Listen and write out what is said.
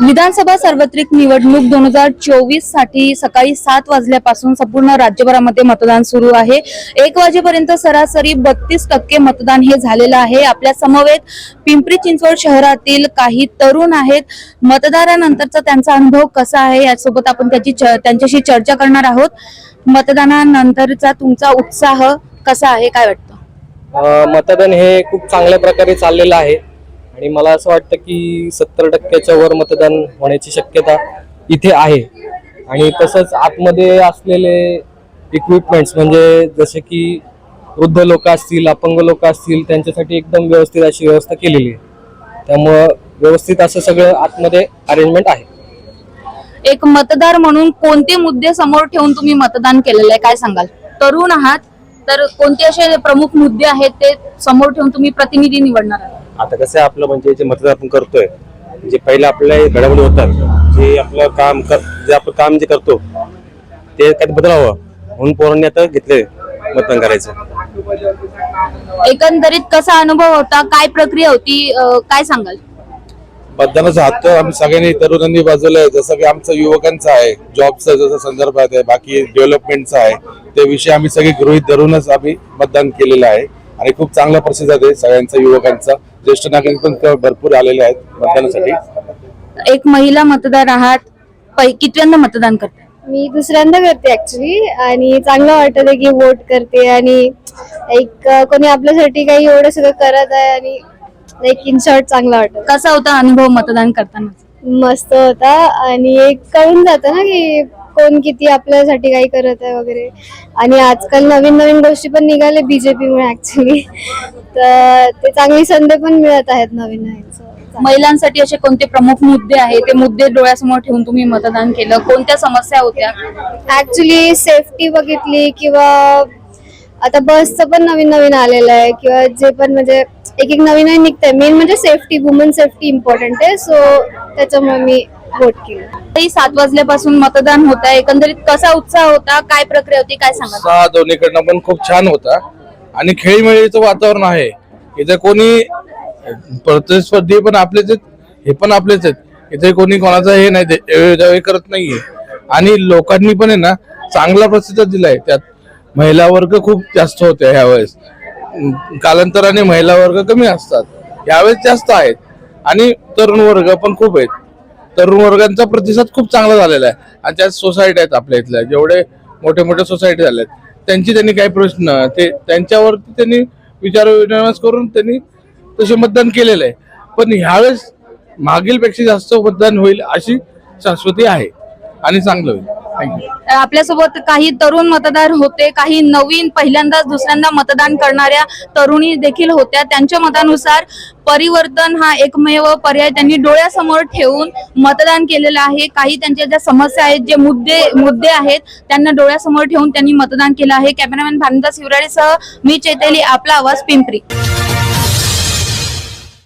विधानसभा सार्वत्रिक निवडणूक दोन हजार चोवीससाठी सकाळी सात वाजल्यापासून संपूर्ण राज्यभरामध्ये मतदान सुरू आहे. एक वाजेपर्यंत सरासरी बत्तीस टक्के मतदान हे झालेलं आहे. आपल्या समवेत पिंपरी चिंचवड शहरातील काही तरुण आहेत. मतदारानंतरचा त्यांचा अनुभव कसा आहे यासोबत आपण त्याची त्यांच्याशी चर्चा करणार आहोत. मतदानानंतरचा तुमचा उत्साह कसा आहे? काय वाटतं? मतदान हे खूप चांगल्या प्रकारे चाललेलं आहे. आणि मला असं वाटतं की सत्तर टक्क्याच्या वर मतदान होण्याची शक्यता इथे आहे. आणि तसंच आतमध्ये असलेले इक्विपमेंट्स म्हणजे जसे की वृद्ध लोक असतील अपंग लोक असतील त्यांच्यासाठी एकदम व्यवस्थित अशी व्यवस्था केलेली आहे. त्यामुळं व्यवस्थित असं सगळं आतमध्ये अरेंजमेंट आहे. एक मतदार म्हणून कोणते मुद्दे समोर ठेवून तुम्ही मतदान केलेलं आहे? काय सांगाल? तरुण आहात तर कोणते असे प्रमुख मुद्दे आहेत ते समोर ठेवून तुम्ही प्रतिनिधी निवडणार आहात? आता कसं आहे आपलं म्हणजे जे मतदान आपण करतोय जे पहिले आपल्या घडामोडी होतात जे आपलं काम कर जे आपण काम जे करतो ते काही बदलावं म्हणून पोरांनी आता घेतले मतदान करायचं. एकंदरीत कसा अनुभव होता काय प्रक्रिया होती काय सांगाल? मतदानाचा हक्क आम्ही सगळ्यांनी तरुणांनी बाजूला आहे जसं की आमचं युवकांचा आहे जॉबचा जसं संदर्भात आहे बाकी डेव्हलपमेंटचा आहे ते विषय आम्ही सगळे गृहित धरूनच आम्ही मतदान केलेलं आहे. आणि खूप चांगला प्रतिसाद आहे सगळ्यांचा युवकांचा. ज्येष्ठ नागरिक पण भरपूर आलेले आहेत मतदानासाठी. एक महिला मतदार आहात पै- कितव्यांदा मतदान करताय? मी दुसऱ्यांदा करते ऍक्च्युली आणि चांगलं वाटत की वोट करते आणि एक कोणी आपल्यासाठी काही एवढं सगळं करत आहे आणि लाईक इन शॉर्ट चांगलं वाटत कसा होता अनुभव मतदान करताना? मस्त होता आणि एक कळून जातं ना की कोण किती आपल्यासाठी काही करत आहे वगैरे. आणि आजकाल नवीन नवीन गोष्टी पण निघाले बीजेपीमुळे ऍक्च्युली तर ते चांगली संधी पण मिळत आहेत नवीन नवीन. महिलांसाठी असे कोणते प्रमुख मुद्दे आहेत? ते मुद्दे डोळ्यासमोर ठेवून तुम्ही मतदान केलं. कोणत्या समस्या होत्या? ऍक्च्युली सेफ्टी बघितली किंवा आता बसचं पण नवीन नवीन आलेलं आहे किंवा जे पण म्हणजे एक एक नवीन नवीन निघतंय. मेन म्हणजे सेफ्टी वुमन सेफ्टी इम्पॉर्टंट आहे. सो त्याच्यामुळे मी वोट केलं सात वाजल्यापासून मतदान होत आहे एकंदरीत कसा उत्साह होता? काय प्रक्रिया होती? काय सांगा उत्साह दोन्हीकडनं पण खूप छान होता. आणि खेळीमेळीचं वातावरण आहे. इथे कोणी प्रतिस्पर्धी पण आपलेच आहेत हे पण आपलेच आहेत. इथे कोणी कोणाचा हे नाही दे- हे करत नाहीये. आणि लोकांनी पण आहे ना चांगला प्रतिसाद दिलाय. त्यात महिला वर्ग खूप जास्त होते ह्यावेळेस. अं, कालांतराने महिला वर्ग कमी असतात. यावेळेस जास्त आहेत. आणि तरुण वर्ग पण खूप आहेत. तरुण वर्गांचा प्रतिसाद खूप चांगला झालेला आहे. आणि त्यात सोसायटी आहेत आपल्या इथल्या. जेवढे मोठे मोठे सोसायटी झाले आहेत त्यांची त्यांनी काही प्रश्न ते त्यांच्यावरती त्यांनी विचारविनिमय करून त्यांनी तसे मतदान केलेलं आहे. पण ह्यावेळेस मागीलपेक्षा जास्त मतदान होईल अशी शाश्वती आहे आणि चांगलं होईल. आपल्यासोबत काही तरुण मतदार होते काही नवीन पहिल्यांदाच दुसऱ्यांदा मतदान करणाऱ्या तरुणी देखील होत्या. त्यांच्या मतानुसार परिवर्तन हा एकमेव पर्याय त्यांनी डोळ्यासमोर ठेवून मतदान केलेलं आहे. काही त्यांच्या ज्या समस्या आहेत जे मुद्दे मुद्दे आहेत त्यांना डोळ्यासमोर ठेवून त्यांनी मतदान केलं आहे. कॅमेरामॅन भानुदास शिवराळेसह मी चैतली आपला आवाज पिंपरी.